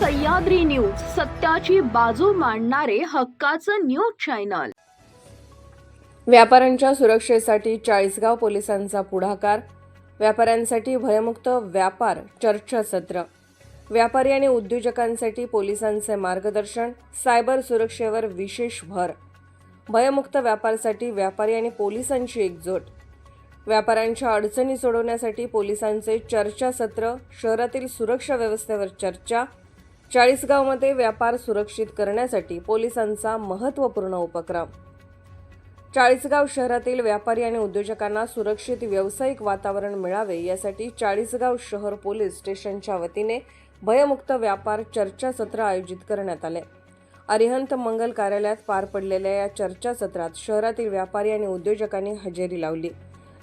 Sahyadri news सत्याची बाजू मांडणारे हक्काचं न्यूज चॅनल. व्यापाऱ्यांच्या सुरक्षेसाठी चाळीसगाव पोलिसांचा पुढाकार व्यापाऱ्यांसाठी भयमुक्त व्यापार चर्चासत्र. व्यापारी आणि उद्योजकांसाठी पोलिसांचे मार्गदर्शन सायबर सुरक्षेवर विशेष भर. भयमुक्त व्यापारासाठी व्यापारी आणि पोलिसांची एकजूट. व्यापाऱ्यांच्या अडचणी सोडवण्यासाठी पोलिसांचे चर्चासत्र शहरातील सुरक्षा व्यवस्थेवर चर्चा चाळीसगावमध्ये व्यापार सुरक्षित करण्यासाठी पोलिसांचा महत्त्वपूर्ण उपक्रम. चाळीसगाव शहरातील व्यापारी आणि उद्योजकांना सुरक्षित व्यावसायिक वातावरण मिळावे यासाठी चाळीसगाव शहर पोलीस स्टेशनच्या वतीने भयमुक्त व्यापार चर्चासत्र आयोजित करण्यात आले. अरिहंत मंगल कार्यालयात पार पडलेल्या या चर्चासत्रात शहरातील व्यापारी आणि उद्योजकांनी हजेरी लावली.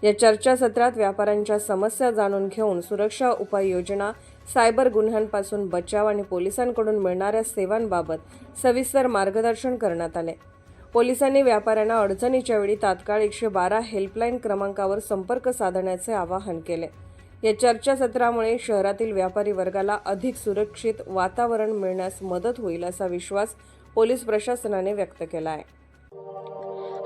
या चर्चासत्रात व्यापाऱ्यांच्या समस्या जाणून घेऊन सुरक्षा उपाययोजना सायबर गुन्ह्यांपासून बचाव आणि पोलिसांकडून मिळणाऱ्या सेवांबाबत सविस्तर मार्गदर्शन करण्यात आले. पोलिसांनी व्यापाऱ्यांना अडचणीच्या वेळी तात्काळ एकशे बारा हेल्पलाईन क्रमांकावर संपर्क साधण्याचे आवाहन केले. या चर्चासत्रामुळे शहरातील व्यापारी वर्गाला अधिक सुरक्षित वातावरण मिळण्यास मदत होईल असा विश्वास पोलीस प्रशासनाने व्यक्त केला आहे.